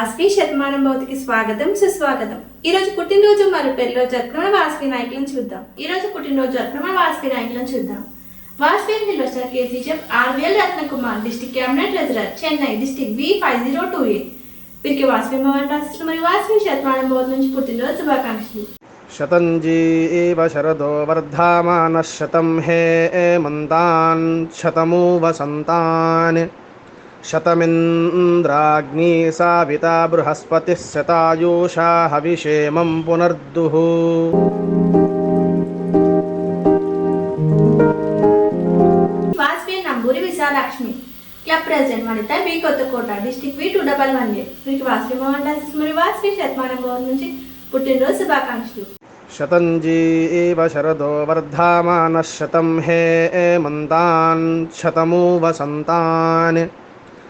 వాస్వి శతమానం భౌతికి స్వాగతం సుస్వాగతం ఈ రోజు పుట్టినరోజు మరియు పెళ్లిరోజు అక్రమ వాస్వి నాయకులను చూద్దాం ఈ రోజు పుట్టినరోజు అక్రమ వాస్వి నాయకులను చూద్దాం వాస్వి హిల్లోస్టర్ KC chef RVL Ratnakumar district cabinet treasurer Chennai district B five zero two A వీరికి వాజ్పేయి భవన్ రాష్ట్రం మరియు వాజ్పేయి శతమానం భౌతి నుంచి పుట్టినరోజు శుభాకాంక్షలు శతంజీ ఇవ శరదో వర్ధమాన శతం హే మంతాన్ శతమూ వసంతాన్ शतमिन्द्राग्नी साविता बृहस्पतिः शतायुषा हविषेमं पुनर्दुः Vasavi Vishalakshmi club president Vanitha B Kothakota district V two double one A వీటి వాసవి మోహన్దాస్ మరియు వాసవి శతమానం భవన్ నుంచి పుట్టినరోజు శుభాకాంక్షలు శతం జీవ శరదో వర్ధమాన శతం హే మంతాన్ శతమూ వసంతాన్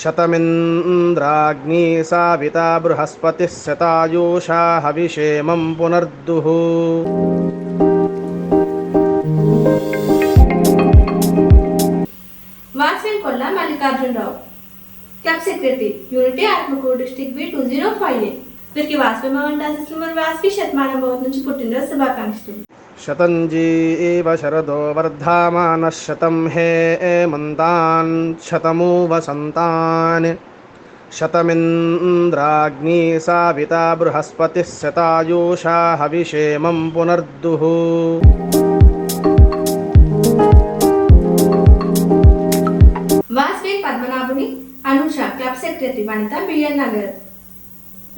शतम इंद्र आग्नी सावित्रा बृहस्पतिस्य तायोषा हविशेमं पुनर्दूह। वाचन করলেন Mallikarjun Rao. Capacity unity Atmapur district ভি205 A. এর কি বাসবে মমতাসিসিমারবাসি শতমানভবন থেকে পুটিনরো সভাbasicConfig। शतञ्जी एव शरदो वर्धामानः शतं हे एमन्तान् शतमु वसन्तान् शतमिन्द्राग्नी साविता बृहस्पतिः शतायुषा हविषेमं पुनर्दुः वासवेल अनुषा क्लब सेक्रेटरी वनिता बिलियन नगर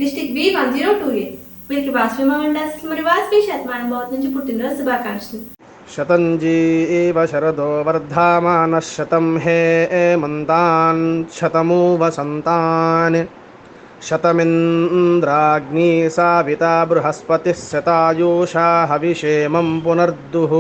district B one zero two eight వీరికి వాసవి మండస్ మరియు వాసవి శతమానం భవత్ నుంచి పుట్టినరోజు శుభాకాంక్షలు శతంజీ ఏవ శరదో వర్ధమాన శతం హే మంతాన్ శతమూ వసంతాన్ శతమింద్రాగ్ని సావిత బృహస్పతి శతాయూషా హవిషేమం పునర్దుః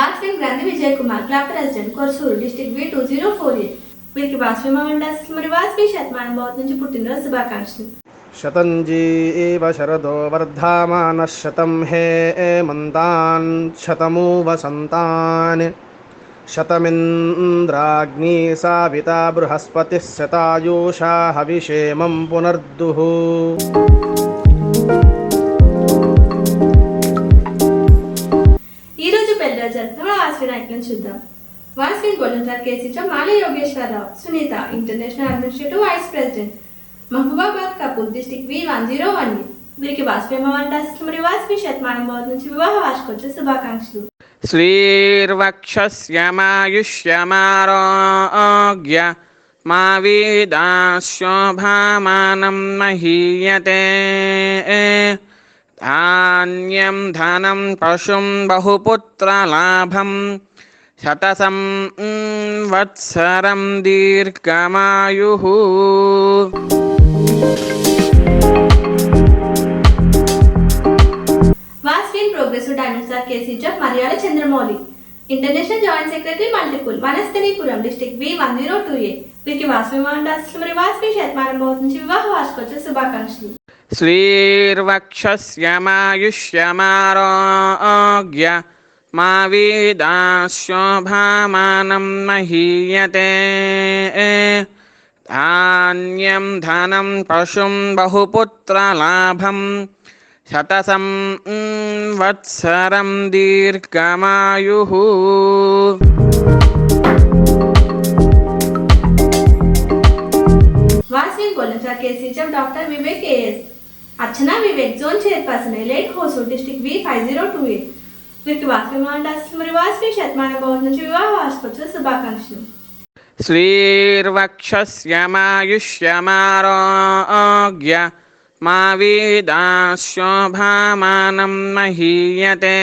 వాక్సిన్ గ్రంథి Vijay Kumar club president Korsuru district B two zero four eight వీరికి వాస్వి మామండాస్ మరియు వాస్వి శతమానం భవత్ నుంచి పుట్టినరోజు శుభాకాంక్షలు శతంజీ ఇవ శరదో వర్ధమానః శతం హే మంతాన్ శతమూ వసంతాన్ శతమింద్రాగ్ని సావిత బృహస్పతి శతాయూషా హవిషేమం పునర్దుః ఈరోజు పెద్ద జరుపుతున్న ఆశ్వినాయకులను చూద్దాం వైస్ గవర్నర్ కేసీ మాలి Yogeshwararao Sunitha international administrative vice president Mahabubabad Kapoor district V one zero one వీరికి వాస్పేమవంటాస్కి మరియు వాస్పి శతమానుభవం నుంచి వివాహ వార్షికోత్సవ శుభాకాంక్షలు శ్రీర్వక్షమాయుష్యమారోగ్య మా వీదాశోభామానం మహీయతే ధాన్యం ధనం పశుం బహుపుత్రలాభం శతసం వత్సరం దీర్ఘమాయు வாஸ்வின் international joint secretary multiple Vanasthalipuram district V one zero two A వీరికి వాస్వి మరి వాస్వి శతమానం నుంచి వివాహ వార్షికోత్సవ శుభాకాంక్షలు శ్రీర్వక్షస్యమాయుష్యమారోగ్య मा वेदाशोभामानं महीयते धान्यं धनं पशुं बहुपुत्रलाभं शतसं वत्सरं दीर्घमायुः वासिम कोलंचा डॉक्टर विवेक एस अच्छा विवेक जोन चेयरपर्सन एलेट होसो district V five zero two eight श्रीर्वक्षस्यमायुष्यमारोग्य मावीदाश्वभामानं महीयते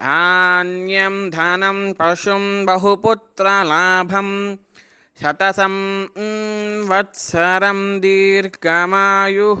धान्यं धनं पशुं बहुपुत्रलाभं शतसं वत्सरं दीर्घमायुः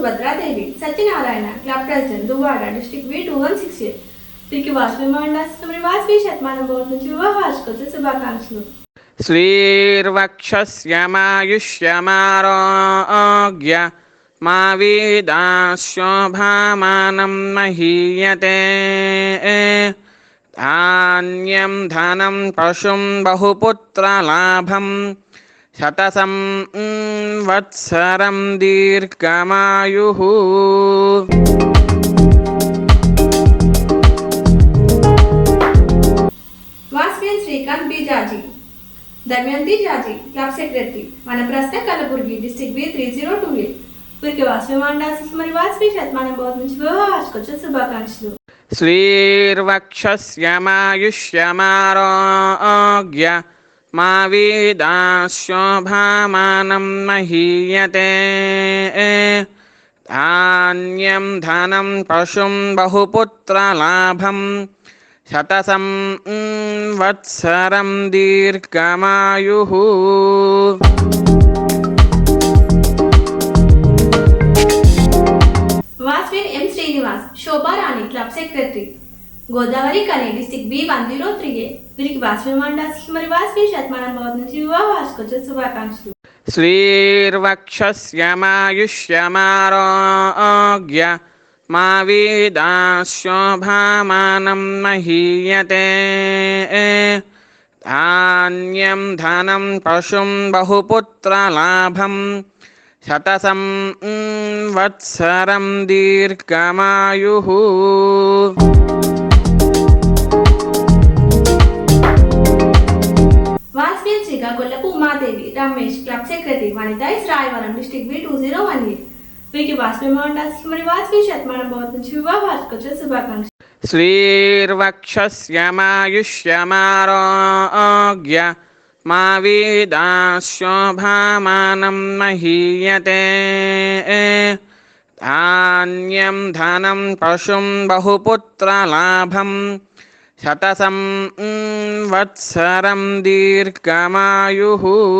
Subhadradevi Satyanarayana club president Duvvada district V two one six eight తిరిగి వాసవి మండలాసుకుని వాసవి శతమానం బోర్డు నుంచి వివాహార్చుకొచ్చే శుభాకాంక్షలు శ్రీర్వక్షమాయుష్యమారోగ్య మా వీదాశోభామానం మహీయతే ధాన్యం ధనం పశుం బహుపుత్రలాభం शतसं वत्सरं दीर्घमायुः વાસમેન શ્રીકાંત બીજાજી દરમિયાન બીજાજી ક્લબ સેક્રેટરી માને પ્રશ્ન Kalaburagi district B three zero two A પૂર્કે વાસમે માંડા સ્મરી વાસમી છે માને બહુ મંચ વ્યવહાર કચ્છ શુભાકાંક્ષલુ શ્રીર્વક્ષસ્યમાયુષ્યમારોગ્ય మా వేదా శోభామానం మహీయతే ధాన్యం ధనం పశుం బహుపుత్రలాభం శతసం వత్సరం దీర్ఘమాయు గోదావరి కనే district B one zero three A వీరికి వాస్మిమాన్ రాశికి మరి వాస్మి శతమానం భవతి నుంచి వివాహాసుకొచ్చే శుభాకాంక్షలు శ్రీర్వక్షమాయుష్యమారోగ్య మా వీదాశోభామానం మహీయతే ధాన్యం ధనం పశుం బహుపుత్రలాభం శతసం వత్సరం దీర్ఘమాయు Gollapu Umadevi Ramesh club secretary Vanitha is Rayavaram district B two zero one eight వీరికి వాస్మేమంటాస్ మరి శతమానం భవత్ నుంచి వివాహ వార్షికోత్సవ శుభాకాంక్ష శ్రీర్వక్షమాయుష్యమారోగ్య మా వీదాశోభామానం మహీయతే ధాన్యం ధనం పశుం బహుపుత్రలాభం శతసం వత్సరం దీర్ఘమాయు ఈరోజు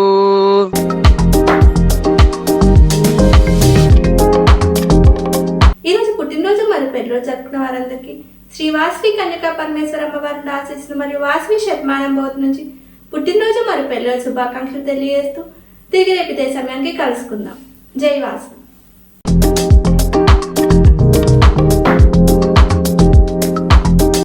పుట్టినరోజు మరియు పెళ్ళిరోజు జరుపుకున్న వారందరికీ శ్రీ వాసవి కన్యకా పరమేశ్వర అమ్మవారిని ఆశిస్తున్న మరియు వాసవి శతమానం బోధ నుంచి పుట్టినరోజు మరి పెళ్ళిరోజు శుభాకాంక్షలు తెలియజేస్తూ తిరిగి రేపు ఇదే సమయానికి కలుసుకుందాం జై వాసు